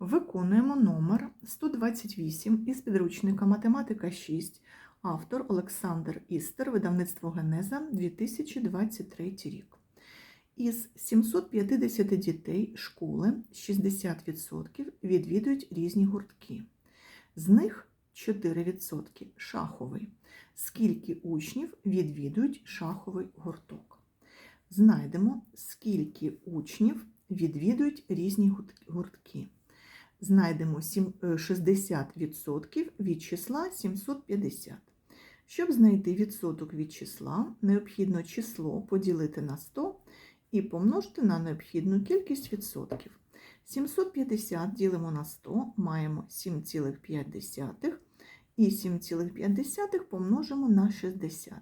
Виконуємо номер 128 із підручника Математика 6, автор Олександр Істер, видавництво Генеза 2023 рік. Із 750 дітей школи 60% відвідують різні гуртки. З них 4% шаховий. Скільки учнів відвідують шаховий гурток? Знайдемо, скільки учнів відвідують різні гуртки. Знайдемо е, 60% від числа 750. Щоб знайти відсоток від числа, необхідно число поділити на 100 і помножити на необхідну кількість відсотків. 750 ділимо на 100, маємо 7,5 і 7,5 помножимо на 60.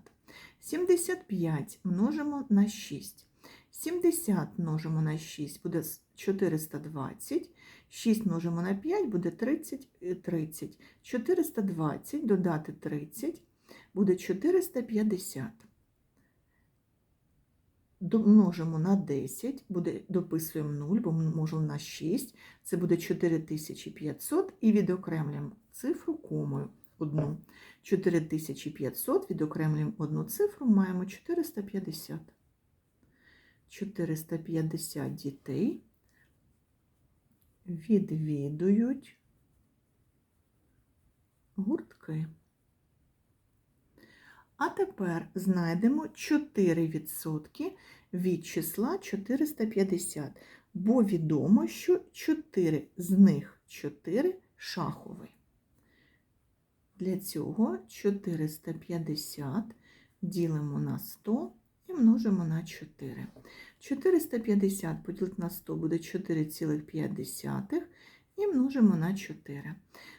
75 множимо на 6. 70 множимо на 6 буде 420. 6 множимо на 5 буде 30. е, 30. 420 додати 30 буде 450. Домножимо на 10, буде, дописуємо 0, бо можемо на 6, це буде 4500 і відокремлюємо цифру комою одну. 4500 відокремлюємо одну цифру, маємо 450. 450 дітей відвідують гуртки. А тепер знайдемо 4% від числа 450, бо відомо, що 4 з них 4 шаховий. Для цього 450 ділимо на 100 і множимо на 4. 450 поділити на 100 буде 4,5 і множимо на 4.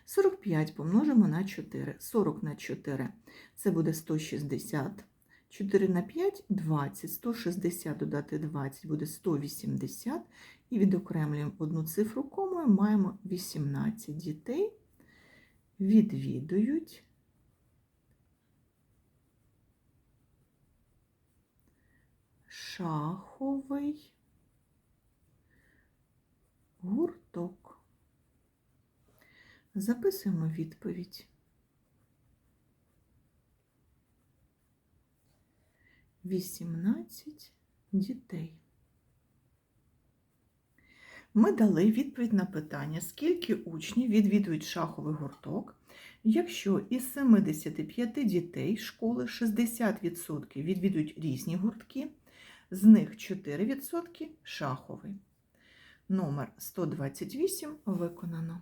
45 помножимо на 4. 40 на 4 це буде 160. 4 на 5 – 20. 160 додати 20 буде 180. І відокремлюємо одну цифру комою, маємо 18 дітей відвідують шаховий гурток. Записуємо відповідь. Вісімнадцять дітей. Ми дали відповідь на питання, скільки учнів відвідують шаховий гурток, якщо із 75 дітей школи 60% відвідують різні гуртки, з них 4% шаховий. Номер 128 виконано.